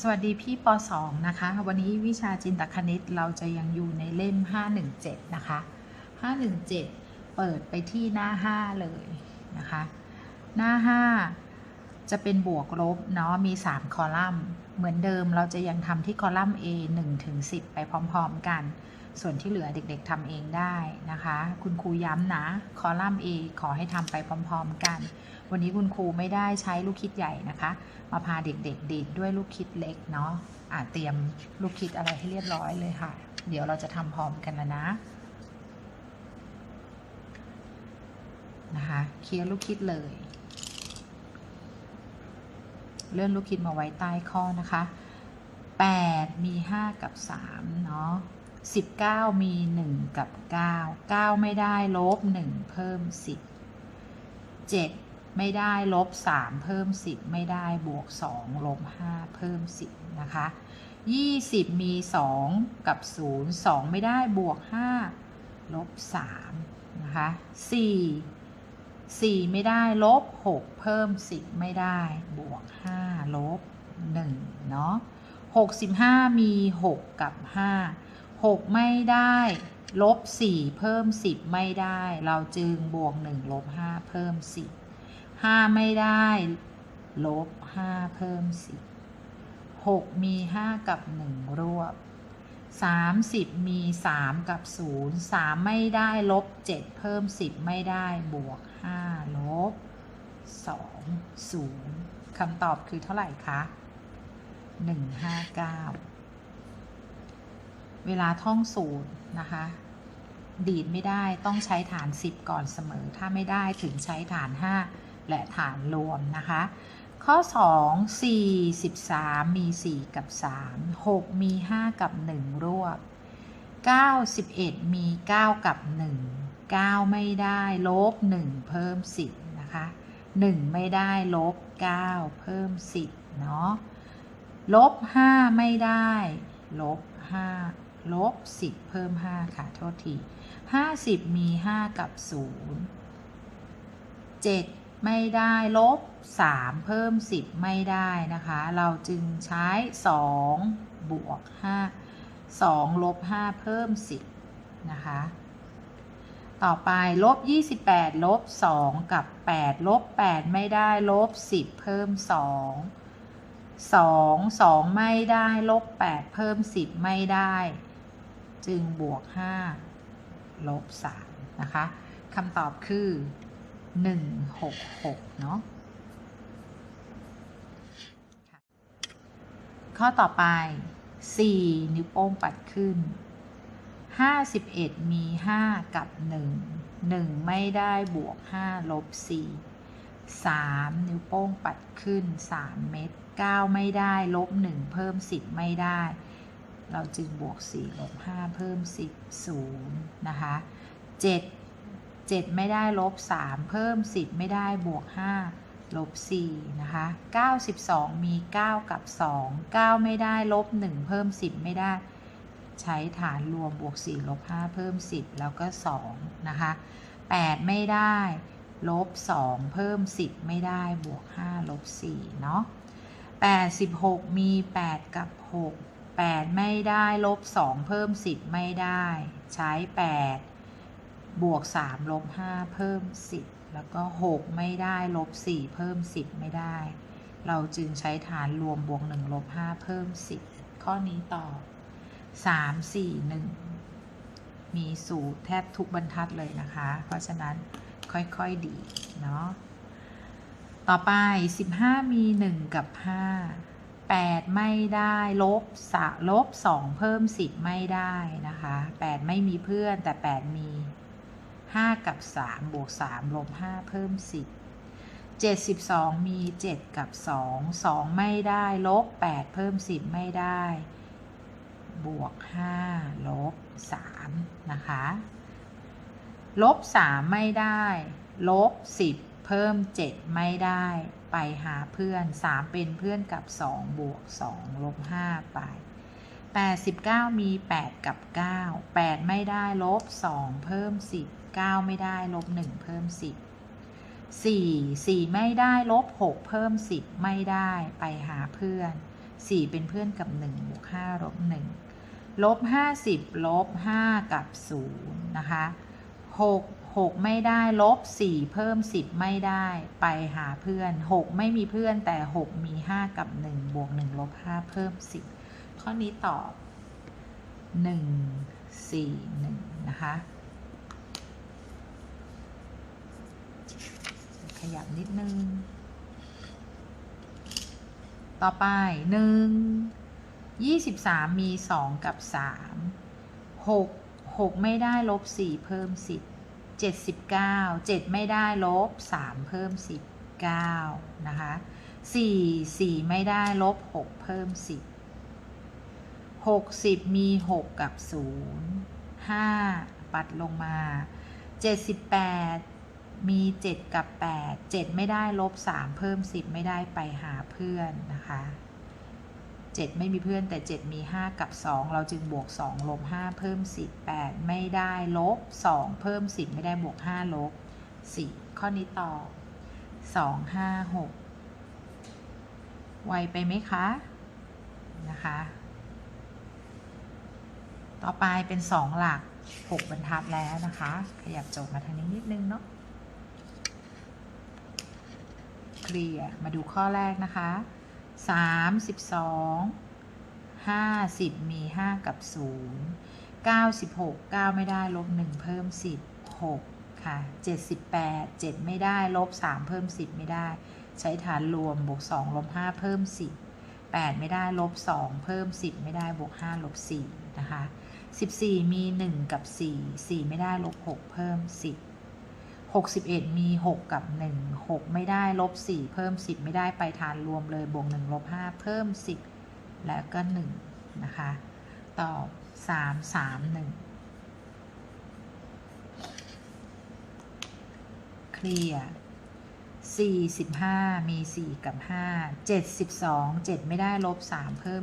สวัสดีพี่ป .2 นะคะ วันนี้วิชาจินตคณิตเราจะยังอยู่ในเล่ม 517 นะคะ 517 เปิดไปที่หน้า 5 เลยนะคะ หน้า 5 จะเป็นบวกลบเนาะมี 3 คอลัมน์ เหมือนเดิมเราจะยังทำที่คอลัมน์ A 1ถึง10 ไปพร้อมๆกัน ส่วนที่เหลือเด็กๆทำเองได้นะคะ คุณครูย้ำนะ คอลัมน์ A ขอให้ทำไปพร้อมๆกัน วันนี้คุณครูไม่ได้ใช้ลูกคิดใหญ่นะคะ มาพาเด็กๆดีดด้วยลูกคิดเล็กเนาะอ่าเตรียมลูกคิดอะไรให้เรียบร้อยเลยค่ะ เดี๋ยวเราจะทำพร้อมกันแล้วนะนะคะเคลียร์ลูกคิดเลย เลื่อนลูกคิดมาไว้ใต้ข้อนะคะ 8 มี 5 กับ 3 เนาะ19 มี 1 กับ 9 9 ไม่ได้ลบ 1 เพิ่ม 10 7 ไม่ได้ลบ 3 เพิ่ม 10 ไม่ได้บวก 2 ลบ 5 เพิ่ม 10 นะคะ 20 มี 2 กับ 0 2 ไม่ได้บวก 5 ลบ 3 นะคะ 4 4 ไม่ได้ ลบ 6 เพิ่ม 10 ไม่ได้ บวก 5 ลบ 1 เนาะ65 มี 6 กับ 5 6 ไม่ได้ ลบ 4 เพิ่ม 10 ไม่ได้ เราจึงบวก 1 ลบ 5 เพิ่ม 10 5 ไม่ได้ ลบ 5 เพิ่ม 10 6 มี 5 กับ 1 รวบ 30 มี 3 กับ 0 3 ไม่ได้ ลบ 7 เพิ่ม 10 ไม่ได้ บวก 5 ลบ 2 0คำตอบคือเท่าไหร่คะ 159 เวลาท่องสูตรนะคะ ดีดไม่ได้ต้องใช้ฐาน 10 ก่อนเสมอ ถ้าไม่ได้ถึงใช้ฐาน 5 และฐานรวมนะคะ ข้อ 2 4 13มี 4 กับ 3 6 มี 5 กับ 1 รวบ9 11มี 9 กับ 1 9 ไม่ได้ ลบ 1 เพิ่ม 10 นะคะ 1 ไม่ได้ ลบ 9 เพิ่ม 10 เนาะ ลบ 5 ไม่ได้ ลบ 5 ลบ 10 เพิ่ม 5 ค่ะ โทษที 50 มี 5 กับ 0 7 ไม่ได้ ลบ 3 เพิ่ม 10 ไม่ได้นะคะ เราจึงใช้ 2 บวก 5 2 ลบ 5 เพิ่ม 10 นะคะ ต่อไป ลบ 28 ลบ 2 กับ 8 ลบ 8 ไม่ได้ ลบ 10 เพิ่ม 2 2 2 ไม่ได้ ลบ 8 เพิ่ม 10 ไม่ได้ จึงบวก 5 ลบ 3 นะคะคำตอบคือ 166เนาะค่ะข้อต่อไป 4 นิ้วโป้งปัดขึ้น 51 มี 5 กับ 1 1 ไม่ได้บวก 5 ลบ 4 3 นิ้วโป้งปัดขึ้น 3 เม็ด9ไม่ได้ ลบ 1 เพิ่ม 10 ไม่ได้ เราจึงบวก 4 ลบ 5 เพิ่ม 10 0 นะคะ 7 7 ไม่ได้ลบ 3 เพิ่ม 10 ไม่ได้บวก 5 ลบ 4 นะคะ 92 มี 9 กับ 2 9 ไม่ได้ลบ 1 เพิ่ม 10 ไม่ได้ ใช้ฐานรวมบวก 4 ลบ 5 เพิ่ม 10 แล้วก็ 2 นะคะ 8 ไม่ได้ ลบ 2 เพิ่ม 10 ไม่ได้บวก 5 ลบ 4 เนาะ86 มี 8 กับ 6 8 ไม่ได้ ลบ 2 เพิ่ม 10 ไม่ได้ ใช้ 8 บวก 3 ลบ 5 เพิ่ม 10 แล้วก็ 6 ไม่ได้ ลบ 4 เพิ่ม 10 ไม่ได้ เราจึงใช้ฐานรวมบวก 1 ลบ 5 เพิ่ม 10 ข้อนี้ตอบ 3 4 1 มีสูตรแทบทุกบรรทัดเลยนะคะ เพราะฉะนั้นค่อยๆดีเนาะ ต่อไป 15 มี 1 กับ 5 8 ไม่ได้ลบสลบ 2 เพิ่ม 10 ไม่ได้นะคะ 8 ไม่มีเพื่อนแต่ 8 มี 5 กับ 3 บวก 3 ลบ 5 เพิ่ม 10 72 มี 7 กับ 2 2 ไม่ได้ ลบ 8 เพิ่ม 10 ไม่ได้ บวก 5 ลบ 3 นะคะ ลบ 3 ไม่ได้ ลบ 10 เพิ่ม 7 ไม่ได้ ไปหาเพื่อน 3 เป็นเพื่อนกับ 2 บวก 2 ลบ 5 ไป89 มี 8 กับ 9 8 ไม่ได้ ลบ 2 เพิ่ม 10 9 ไม่ได้ลบ 1 เพิ่ม 10 4 4 ไม่ได้ลบ 6 เพิ่ม 10 ไม่ได้ไปหาเพื่อนสี่เป็นเพื่อนกับหนึ่งบวกห้าลบหนึ่งลบห้าสิบลบห้ากับศูนย์นะคะหกหกไม่ได้ลบสี่เพิ่มสิบไม่ได้ไปหาเพื่อนหกไม่มีเพื่อนแต่หกมีห้ากับหนึ่งบวกหนึ่งลบห้าเพิ่มสิบข้อนี้ตอบหนึ่งสี่หนึ่งนะคะ ขยับนิดนึง ต่อไปหนึ่งยี่สิบสามมีสองกับสามหกหกไม่ได้ลบสี่เพิ่มสิบเจ็ดสิบเก้าเจ็ดไม่ได้ลบสามเพิ่มสิบเก้านะคะสี่สี่ไม่ได้ลบหกเพิ่มสิบหกสิบมีหกกับศูนย์ห้าปัดลงมาเจ็ดสิบแปด มี 7 กับ 8 7 ไม่ได้ลบ 3 เพิ่ม 10 ไม่ได้ไปหาเพื่อนนะคะ 7 ไม่มีเพื่อนแต่ 7 มี 5 กับ 2 เราจึงบวก 2 ลบ 5 เพิ่ม 10 8 ไม่ได้ลบ 2 เพิ่ม 10 ไม่ได้บวก 5 ลบ 4 ข้อนี้ตอบ 2 5 6 ไวไปไหมคะ นะคะ ต่อไปเป็น 2 หลัก 6 บรรทัดแล้วนะคะ ขยับโจทย์มาทางนี้นิดนึงเนาะ เคลียร์มาดูข้อแรกนะคะ 32 50 มี 5 กับ 0 96 9 ไม่ได้ ลบ 1 เพิ่ม 10 6 ค่ะ 78 7 ไม่ได้ ลบ 3 เพิ่ม 10 ไม่ได้ ใช้ฐานรวม บวก 2 ลบ 5 เพิ่ม 10 8 ไม่ได้ ลบ 2 เพิ่ม 10 ไม่ได้ บวก 5 ลบ 4 นะคะ 14 มี 1 กับ 4 4 ไม่ได้ ลบ 6 เพิ่ม 10 61 มี 6 กับ 1 6 ไม่ได้ลบ 4 เพิ่ม 10 ไม่ได้ไปฐานรวมเลยบวก1ลบ5เพิ่ม 10 แล้วก็1นะคะตอบ 3 3 1 เคลียร์ 45 มี 4 กับ 5 72 7 ไม่ได้ลบ 3 เพิ่ม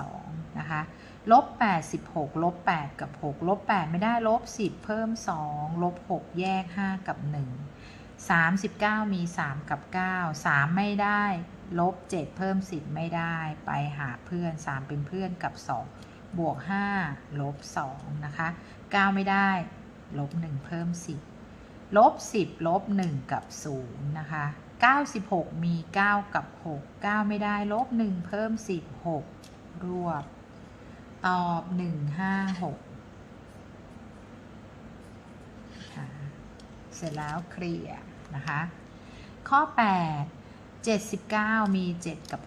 12 นะคะ ลบ 86 ลบ 8 กับ 6 ลบ 8 ไม่ได้ลบ 10 เพิ่ม 2 ลบ 6 แยก 5 กับ 1 39 มี 3 กับ 9 3 ไม่ได้ ลบ 7 เพิ่ม 10 ไม่ได้ ไปหาเพื่อน 3 เป็นเพื่อนกับ 2 บวก 5 ลบ 2 นะคะ 9 ไม่ได้ ลบ 1 เพิ่ม 10 ลบ 10 ลบ 1 กับ 0 นะคะ 96 มี 9 กับ 6 9 ไม่ได้ ลบ 1 เพิ่ม10 6รวบ ตอบหนึ่งห้าหกค่ะเสร็จแล้วเคลียร์นะคะ ข้อ 8 79 มี 7 กับ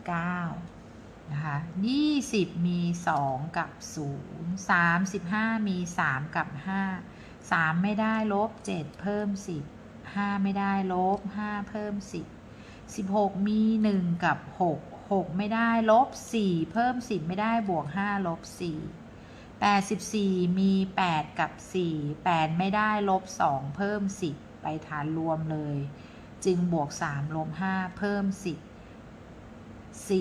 9นะคะ20 มี 2 กับ 0 35 มี 3 กับ 5 3ไม่ได้ลบ7เพิ่ม10 5ไม่ได้ลบ5เพิ่ม10 16มี1กับ6 6ไม่ได้ลบ4เพิ่ม10ไม่ได้บวก5ลบ4 84มี8กับ4 8ไม่ได้ลบ2เพิ่ม10ไปฐานรวมเลย จึงบวก3ลบ5เพิ่ม10 4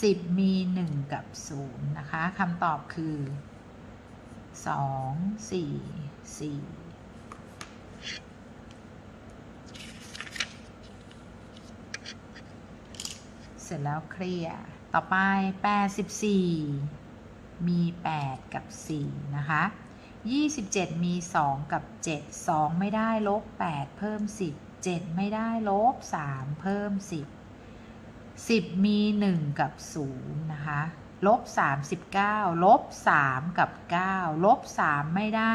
10มี1กับ0นะคะคำตอบคือ สองสี่สี่เสร็จแล้วเคลียร์ต่อไปแปดสิบสี่มีแปดกับสี่นะคะยี่สิบเจ็ดมีสองกับเจ็ดสองไม่ได้ลบแปดเพิ่มสิบเจ็ดไม่ได้ลบสามเพิ่มสิบสิบมีหนึ่งกับศูนย์นะคะ ลบ39ลบ3กับ9ลบ3ไม่ได้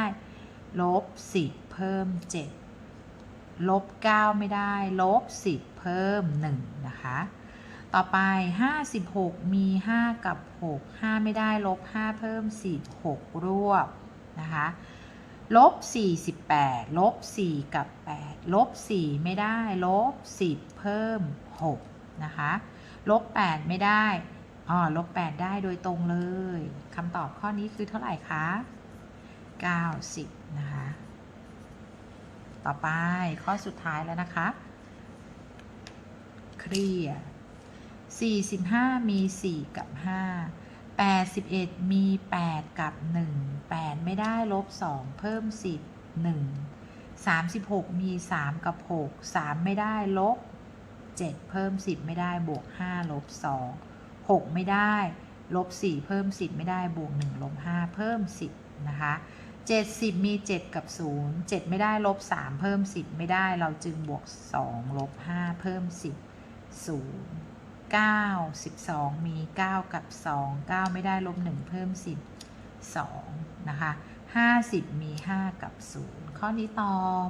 ลบ10เพิ่ม 7 ลบ 9 ไม่ได้ ลบ 10 เพิ่ม 1 นะคะ ต่อไป 56 มี 5 กับ 6 5 ไม่ได้ ลบ 5 เพิ่ม10 6รวบ นะคะ ลบ 48 ลบ 4 กับ 8 ลบ 4 ไม่ได้ ลบ 10 เพิ่ม 6 นะคะ ลบ 8 ไม่ได้ อ๋อลบ 8 ได้โดยตรงเลยคำตอบข้อนี้คือเท่าไหร่คะ 90 นะคะ ต่อไปข้อสุดท้ายแล้วนะคะ เคลียร์45 มี 4 กับ 5 81 มี 8 กับ 1 8 ไม่ได้ลบ 2 เพิ่ม 10 1 36 มี 3 กับ 6 3 ไม่ได้ลบ 7 เพิ่ม 10 ไม่ได้บวก 5 ลบ 2 6 ไม่ได้ ลบ 4 เพิ่ม 10 ไม่ได้ บวก 1 ลบ 5 เพิ่ม 10 นะคะ 70 มี 7 กับ 0 7 ไม่ได้ ลบ 3 เพิ่ม 10 ไม่ได้ เราจึงบวก 2 ลบ 5 เพิ่ม 10 0 9 12 มี 9 กับ 2 9 ไม่ได้ ลบ 1 เพิ่ม 10 2 นะคะ 50 มี 5 กับ 0 ข้อนี้ตอบ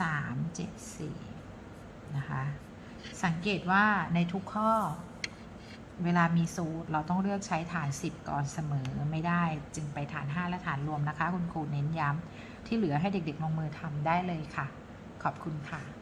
3 7 4 นะคะ สังเกตว่าในทุกข้อ เวลามีสูตรเราต้องเลือกใช้ฐาน 10 ก่อนเสมอไม่ได้ จึงไปฐาน 5 และฐานรวมนะคะ คุณครูเน้นย้ำที่เหลือให้เด็กๆลงมือทำได้เลยค่ะ ขอบคุณค่ะ